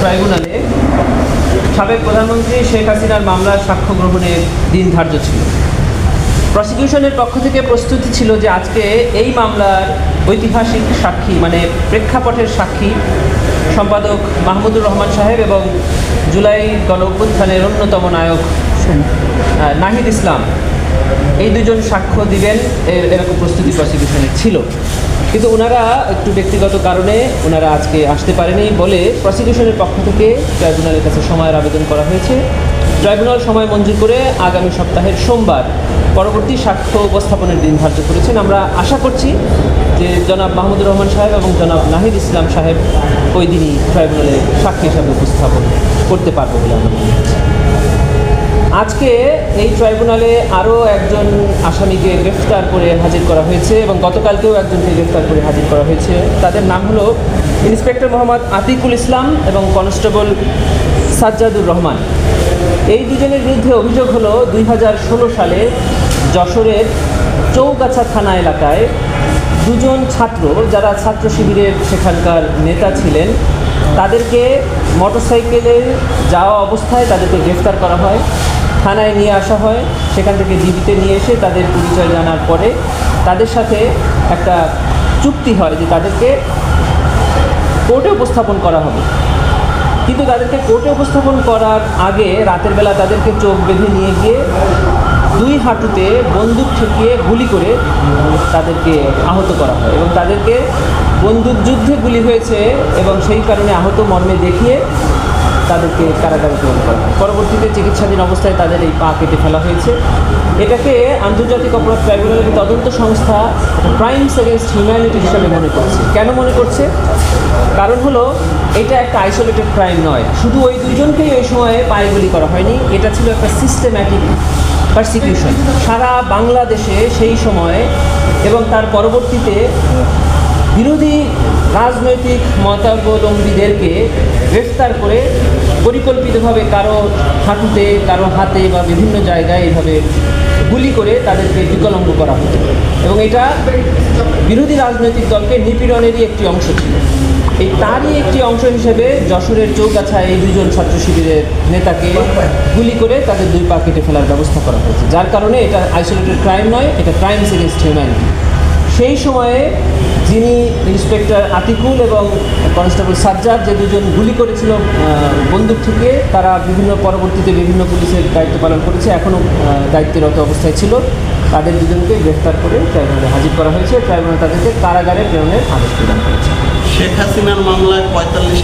ট্রাইব্যুনালে সাবেক প্রধানমন্ত্রী শেখ হাসিনার মামলার সাক্ষ্য গ্রহণের দিন ধার্য ছিল। প্রসিকিউশনের পক্ষ থেকে প্রস্তুতি ছিল যে আজকে এই মামলার ঐতিহাসিক সাক্ষী মানে প্রেক্ষাপটের সাক্ষী সম্পাদক মাহমুদুর রহমান সাহেব এবং জুলাই গণ অভ্যুত্থানের অন্যতম নায়ক নাহিদ ইসলাম। এই দুজন সাক্ষ্য দিবেন এরকম প্রস্তুতি প্রসিকিউশনের ছিল। কিন্তু ওনারা একটু ব্যক্তিগত কারণে ওনারা আজকে আসতে পারেনি বলে প্রসিকিউশনের পক্ষ থেকে ট্রাইব্যুনালের কাছে সময়ের আবেদন করা হয়েছে। ট্রাইব্যুনাল সময় মঞ্জুর করে আগামী সপ্তাহের সোমবার পরবর্তী সাক্ষ্য উপস্থাপনের দিন ধার্য করেছেন। আমরা আশা করছি যে জনাব মাহমুদুর রহমান সাহেব এবং জনাব নাহিদ ইসলাম সাহেব ওই দিনই ট্রাইব্যুনালে সাক্ষী হিসাবে উপস্থাপন করতে পারব বলে আমরা মনে করছি। আজকে এই ট্রাইব্যুনালে আরও একজন আসামিকে গ্রেফতার করে হাজির করা হয়েছে এবং গতকালকেও একজনকে গ্রেফতার করে হাজির করা হয়েছে। তাদের নাম হলো ইন্সপেক্টর মোহাম্মদ আতিকুল ইসলাম এবং কনস্টেবল সাজ্জাদুর রহমান। এই দুজনের বিরুদ্ধে অভিযোগ হলো দুই হাজার ষোলো সালে যশোরের চৌগাছা থানা এলাকায় দুজন ছাত্র যারা ছাত্র শিবিরের সেখানকার নেতা ছিলেন, তাদেরকে মোটরসাইকেলে যাওয়া অবস্থায় তাদেরকে গ্রেফতার করা হয়। থানায় নিয়ে আসা হয়। সেখান থেকে ডিবিতে নিয়ে এসে তাদের পরিচয় জানার পরে তাদের সাথে একটা চুক্তি হয় যে তাদেরকে কোর্টে উপস্থাপন করা হবে। কিন্তু তাদেরকে কোর্টে উপস্থাপন করার আগে রাতের বেলা তাদেরকে চোখ বেঁধে নিয়ে গিয়ে দুই হাঁটুতে বন্দুক ঠেকিয়ে গুলি করে তাদেরকে আহত করা হয় এবং তাদেরকে বন্দুক যুদ্ধে গুলি হয়েছে এবং সেই কারণে আহত মর্মে দেখিয়ে তাদেরকে কারাগারে প্রেরণ করা হয়। পরবর্তীতে চিকিৎসাধীন অবস্থায় তাদের এই পা কেটে ফেলা হয়েছে। এটাকে আন্তর্জাতিক অপরাধ ট্রাইব্যুনালের তদন্ত সংস্থা ক্রাইমস এগেনস্ট হিউম্যানিটি হিসাবে মনে করছে। কেন মনে করছে? কারণ হলো, এটা একটা আইসোলেটেড ক্রাইম নয়। শুধু ওই দুজনকেই ওই সময়ে পায়ে গুলি করা হয়নি। এটা ছিল একটা সিস্টেম্যাটিক পারসিকিউশন সারা বাংলাদেশে সেই সময়ে এবং তার পরবর্তীতে বিরোধী রাজনৈতিক মতাবলম্বীদেরকে গ্রেফতার করে পরিকল্পিতভাবে কারও হাঁটুতে, কারও হাতে বা বিভিন্ন জায়গায় এইভাবে গুলি করে তাদেরকে বিকলঙ্গ করা হতো। এবং এটা বিরোধী রাজনৈতিক দলকে নিপীড়নেরই একটি অংশ ছিল। এই তারই একটি অংশ হিসেবে যশোরের চৌগাছায় এই দুজন ছাত্র শিবিরের নেতাকে গুলি করে তাদের দুই পা কেটে ফেলার ব্যবস্থা করা হয়েছে। যার কারণে এটা আইসোলেটেড ক্রাইম নয়, এটা ক্রাইমস এগেনস্ট হিউম্যানিটি সেই সময়ে যিনি ইন্সপেক্টর আতিকুল এবং কনস্টেবল সাজ্জাদ যে দুজন গুলি করেছিল বন্দুক থেকে, তারা বিভিন্ন পরবর্তীতে বিভিন্ন পুলিশের দায়িত্ব পালন করেছে, এখনও দায়িত্বরত অবস্থায় ছিল। তাদের দুজনকে গ্রেফতার করে ট্রাইব্যুনালে হাজির করা হয়েছে। ট্রাইব্যুনাল তাদেরকে কারাগারে প্রেরণের আদেশ প্রদান করেছে। শেখ হাসিনার মামলায় পঁয়তাল্লিশ